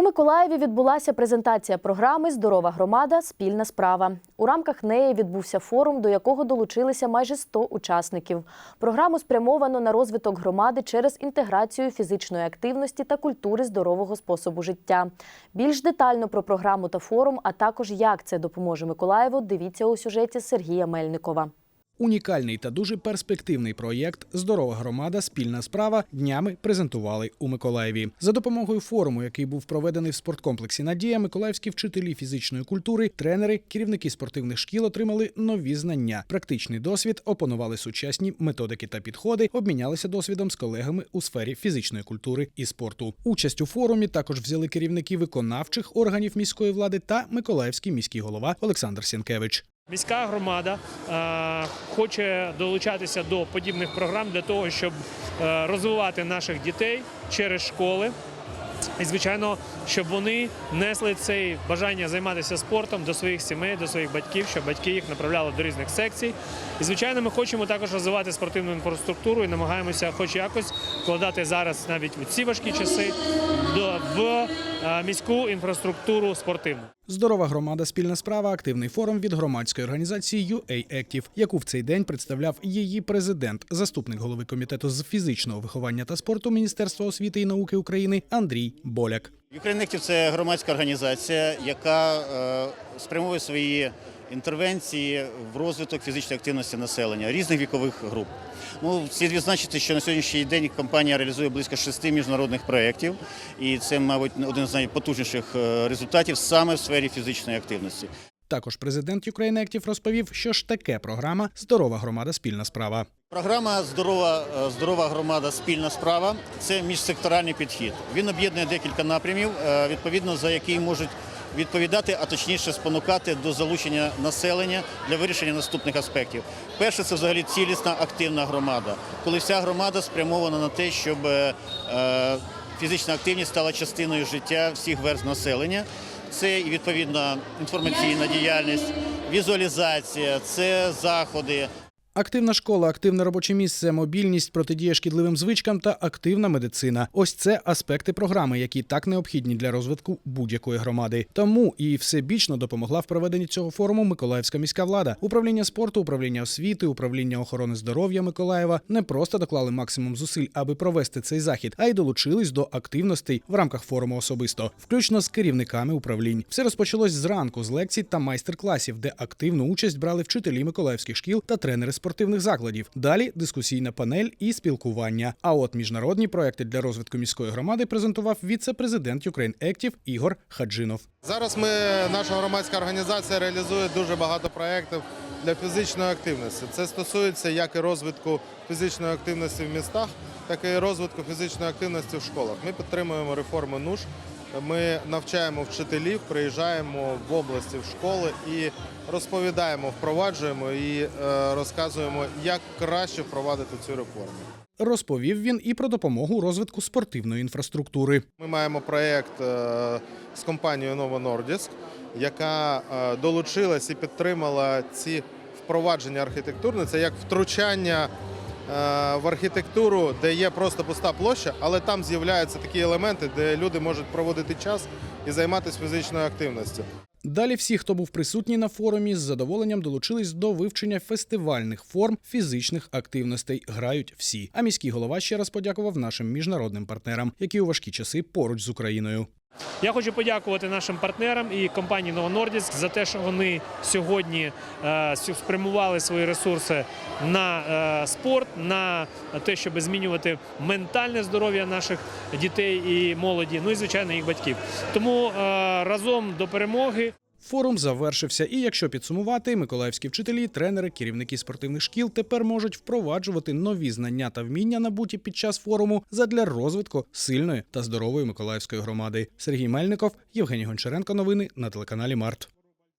У Миколаєві відбулася презентація програми Здорова громада спільна справа. У рамках неї відбувся форум, до якого долучилися майже 100 учасників. Програму спрямовано на розвиток громади через інтеграцію фізичної активності та культури здорового способу життя. Більш детально про програму та форум, а також як це допоможе Миколаєву, дивіться у сюжеті Сергія Мельникова. Унікальний та дуже перспективний проєкт Здорова громада спільна справа днями презентували у Миколаєві. За допомогою форуму, який був проведений в спорткомплексі Надія, миколаївські вчителі фізичної культури, тренери, керівники спортивних шкіл отримали нові знання, практичний досвід, опанували сучасні методики та підходи, обмінялися досвідом з колегами у сфері фізичної культури і спорту. Участь у форумі також взяли керівники виконавчих органів міської влади та Миколаївський міський голова Олександр Сінкевич. Міська громада е, хоче долучатися до подібних програм для того, щоб е, розвивати наших дітей через школи. І, звичайно, щоб вони несли це бажання займатися спортом до своїх сімей, до своїх батьків, щоб батьки їх направляли до різних секцій. І, звичайно, ми хочемо також розвивати спортивну інфраструктуру і намагаємося, хоч якось, вкладати зараз навіть у ці важкі часи в міську інфраструктуру спортивну. Здорова громада спільна справа активний форум від громадської організації UA Active, яку в цей день представляв її президент, заступник голови комітету з фізичного виховання та спорту Міністерства освіти і науки України Андрій Боляк. Юкрейнектів це громадська організація, яка е, спрямовує свої інтервенції в розвиток фізичної активності населення різних вікових груп. Ну, слід відзначити, що на сьогоднішній день компанія реалізує близько шести міжнародних проєктів, і це, мабуть, один з найпотужніших е, результатів саме в сфері фізичної активності. Також президент Ukraine Active розповів, що ж таке програма Здорова громада спільна справа. Програма Здорова, е, здорова громада спільна справа це міжсекторальний підхід. Він об'єднує декілька напрямів, е, відповідно за які можуть відповідати, а точніше спонукати до залучення населення для вирішення наступних аспектів. Перше, це взагалі цілісна активна громада, коли вся громада спрямована на те, щоб е, фізична активність стала частиною життя всіх верств населення. Це і відповідна інформаційна діяльність, візуалізація, це заходи. Активна школа, активне робоче місце, мобільність, протидія шкідливим звичкам та активна медицина. Ось це аспекти програми, які так необхідні для розвитку будь-якої громади. Тому і всебічно допомогла в проведенні цього форуму Миколаївська міська влада, управління спорту, управління освіти, управління охорони здоров'я Миколаєва не просто доклали максимум зусиль, аби провести цей захід, а й долучились до активностей в рамках форуму особисто, включно з керівниками управлінь. Все розпочалось зранку з лекцій та майстер-класів, де активну участь брали вчителі миколаївських шкіл та тренери спортивних закладів. Далі дискусійна панель і спілкування. А от міжнародні проекти для розвитку міської громади презентував віце-президент Ukraine Active Ігор Хаджинов. Зараз ми, наша громадська організація реалізує дуже багато проєктів для фізичної активності. Це стосується як і розвитку фізичної активності в містах, так і розвитку фізичної активності в школах. Ми підтримуємо реформи НУШ. Ми навчаємо вчителів, приїжджаємо в області в школи і розповідаємо, впроваджуємо і е, розказуємо, як краще впровадити цю реформу. Розповів він і про допомогу розвитку спортивної інфраструктури. Ми маємо проєкт е, з компанією Novo Nordisk, яка е, долучилась і підтримала ці впровадження архітектурне. Це як втручання в архітектуру, де є просто пуста площа, але там з'являються такі елементи, де люди можуть проводити час і займатися фізичною активністю. Далі всі, хто був присутній на форумі, з задоволенням долучились до вивчення фестивальних форм фізичних активностей. Грають всі. А міський голова ще раз подякував нашим міжнародним партнерам, які у важкі часи поруч з Україною. Я хочу подякувати нашим партнерам і компанії Новонордіс за те, що вони сьогодні е, спрямували свої ресурси на е, спорт, на те, щоб змінювати ментальне здоров'я наших дітей і молоді, ну і звичайно їх батьків. Тому е, разом до перемоги. Форум завершився, і якщо підсумувати, миколаївські вчителі, тренери, керівники спортивних шкіл тепер можуть впроваджувати нові знання та вміння, набуті під час форуму задля розвитку сильної та здорової миколаївської громади. Сергій Мельников, Євгеній Гончаренко. Новини на телеканалі Март.